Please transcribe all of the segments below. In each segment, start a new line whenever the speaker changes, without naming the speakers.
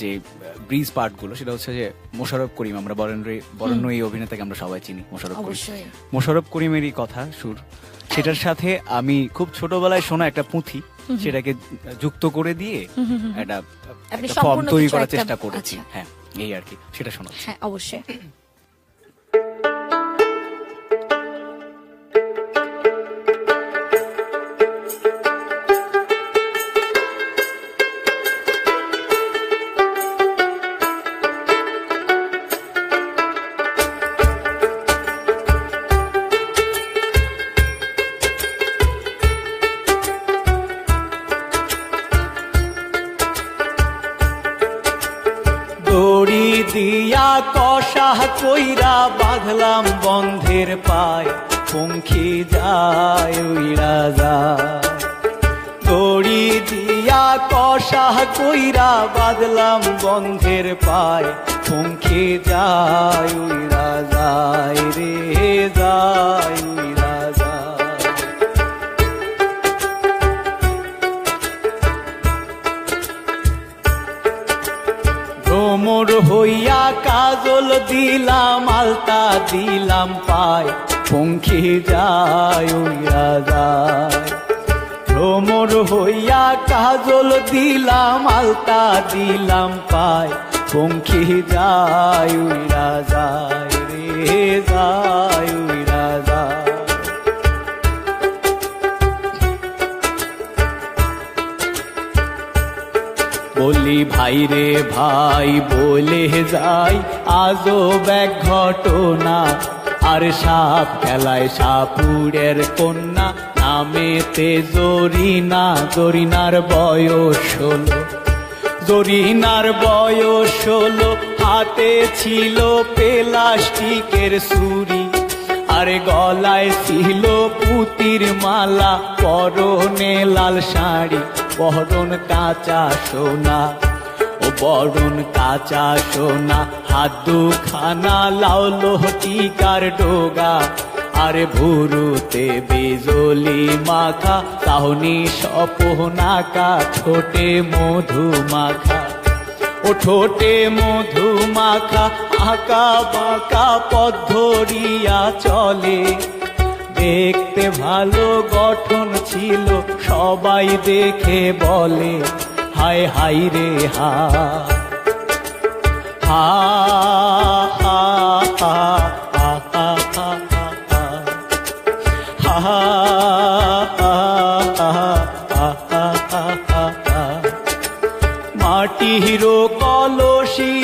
যে ব্রিজ পার্টগুলো সেটা হচ্ছে যে মোশারফ করিম আমরা বরেন্দ্র বরেণ্য এই অভিনেতাকে আমরা সবাই চিনি মোশারফ করিম।
মোশারফ
করিমের করিমেরই কথা সুর। সেটার সাথে আমি খুব ছোটবেলায় শোনা একটা পুঁথি সেটাকে যুক্ত করে দিয়ে একটা ফর্ম তৈরি করার চেষ্টা করেছি।
আচ্ছা।
হ্যাঁ এই আর কি সেটা শোনা
হ্যাঁ অবশ্যই।
দিয়া কষা কইরা বাঁধলাম বন্ধের পায়, পঙ্খী যায় উইরা যায়। দড়ি দিয়া কষা কইরা বাঁধলাম বন্ধের পায়, পঙ্খী যায় উইরা যায় রে, যায় উইরা যায়। হইয়া কাজল দিলাম, আলতা দিলাম পায়। পঙ্খী যায় উইয়া যায়। ভ্রমর হইয়া কাজল দিলাম, আলতা দিলাম পায়। পঙ্খী যায় উইয়া যায়, রে যায় বলি ভাই রে ভাই, বলে যাই আজও ব্যাগ ঘটনা। আর সাপ খেলায় সাপুরের কন্যা, নামেতে জরিনা, জরিনার বয়স হলো। জরিনার বয়স হলো, হাতে ছিল প্লাস্টিকের ছুরি। আরে গলায় ছিল পুতির মালা, পরনে লাল শাড়ি, বরণ কাঁচা সোনা, ও বরণ কাঁচা সোনা হাত দুখানা লাউলো টিকার ডোগা, আরে ভুরুতে বিজলি মাখা, তাহনি সপনাকা ছোটে মধু মাখা। ও ঠোঁটে মধু মাখা আঁকা বাঁকা পথ ধরিয়া চলে। দেখতে ভালো গঠন ছিল, সবাই দেখে বলে, হায় হাই রে হা হা হা হা। হা হা হা হা হা হা। মাটির কলসি।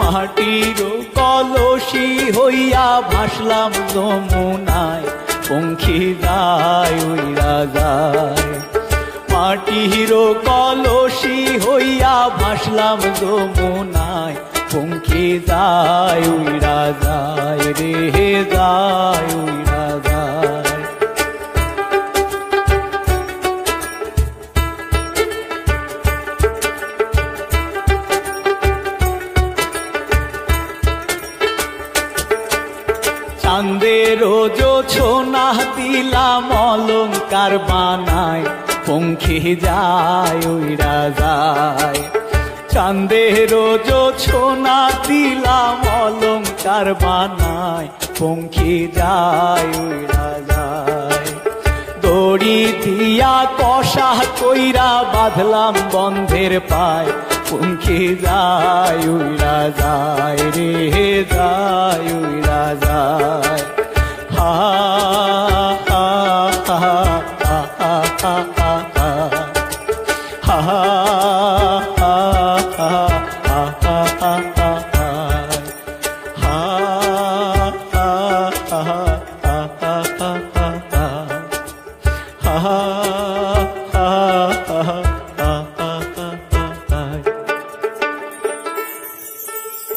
মাটির কলসি হইয়া ভাসলাম যমুনায়, পঙ্খী যায় উইরা যায় মাটির কলসি হইয়া ভাসলাম যমুনায় পঙ্খী যায় উইরা যায় রে যায় উইরা যায়। চাঁদের ছোনা দিলাম অলঙ্কার বানায় পঙ্খী যায় উইরা যায়। চাঁদের রোজো ছোনা দিলাম অলঙ্কার বানায়, পঙ্খী যায় উইরা যায় দড়ি দিয়া কষা কইরা বাঁধলাম বন্ধের পায়, পঙ্খী যায় উইরা যায় রে যায় উইরা যায় ha